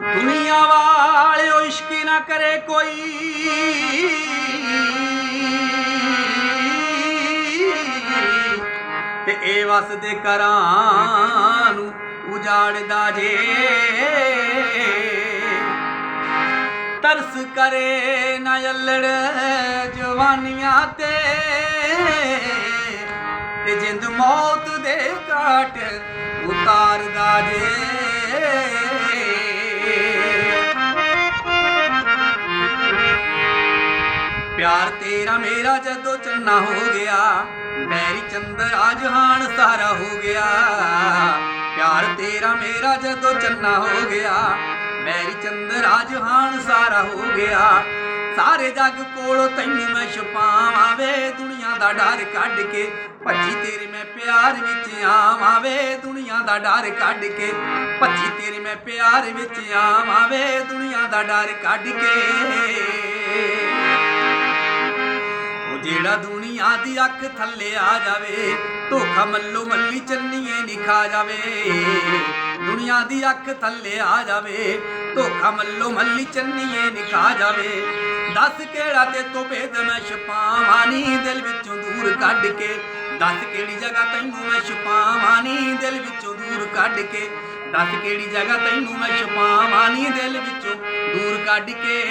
ਦੁਨੀਆ ਵਾਲਿਓ ਇਸ਼ਕ ਨਾ ਕਰੇ ਕੋਈ। ਤੇ ਇਹ ਵਸਦੇ ਕਰਾਂ ਨੂੰ ਉਜਾੜਦਾ ਜੇ। ਤਰਸ ਕਰੇ ਨਾ ਅਲੜ ਜਵਾਨੀਆਂ ਤੇ। ਤੇ ਜਿੰਦ ਮੌਤ ਦੇ ਘਾਟ ਉਤਾਰਦਾ ਜੇ। ਪਿਆਰ ਤੇਰਾ ਮੇਰਾ ਜਦੋਂ ਚੰਨਾ ਹੋ ਗਿਆ ਮੈਰੀ ਚੰਦਰਾ ਜਹਾਨ ਸਾਰਾ ਹੋ ਗਿਆ। ਪਿਆਰ ਤੇਰਾ ਮੇਰਾ ਜਦੋਂ ਚੰਨਾ ਹੋ ਗਿਆ ਮੈਰੀ ਚੰਦਰਾ ਜਹਾਨ ਸਾਰਾ ਹੋ ਗਿਆ। ਸਾਰੇ ਜੱਗ ਕੋਲੋਂ ਤੈਨੂੰ ਮੈਂ ਛੁਪਾਵਾਂ ਵੇ, ਦੁਨੀਆ ਦਾ ਡਰ ਕੱਢ ਕੇ, ਭੱਜੀ ਤੇਰੇ ਮੈਂ ਪਿਆਰ ਵਿੱਚ ਆਵਾਂ ਵੇ, ਦੁਨੀਆ ਦਾ ਡਰ ਕੱਢ ਕੇ, ਭੱਜੀ ਤੇਰੇ ਮੈਂ ਪਿਆਰ ਵਿੱਚ ਆਵਾਂ ਵੇ, ਦੁਨੀਆ ਦਾ ਡਰ ਕੱਢ ਕੇ। ਜਿਹੜਾ ਦੁਨੀਆ ਦੀ ਅੱਖ ਥੱਲੇ ਆ ਜਾਵੇ। ਧੋਖਾ ਮੱਲੋ ਮੱਲੀ ਚੰਨੀਏ ਨਿਖਾ ਜਾਵੇ। ਦੁਨੀਆ ਦੀ ਅੱਖ ਥੱਲੇ ਆ ਜਾਵੇ। ਧੋਖਾ ਮੱਲੋ ਮੱਲੀ ਚੰਨੀਏ ਨਿਖਾ ਜਾਵੇ। ਦੱਸ ਕਿਹੜਾ ਤੇ ਤੋਂ ਭੇਦ ਮੈਂ ਛਪਾਵਾਂ ਨੀ ਦਿਲ ਵਿੱਚੋਂ ਦੂਰ ਕੱਢ ਕੇ। ਦੱਸ ਕਿਹੜੀ ਜਗ੍ਹਾ ਤੈਨੂੰ ਮੈਂ ਛਪਾਵਾਂ ਨੀ ਦਿਲ ਵਿੱਚੋਂ ਦੂਰ ਕੱਢ ਕੇ। ਦੱਸ ਕਿਹੜੀ ਜਗ੍ਹਾ ਤੈਨੂੰ ਮੈਂ ਛਪਾਵਾਂ ਨੀ ਦਿਲ ਵਿੱਚੋਂ ਦੂਰ ਕੱਢ ਕੇ।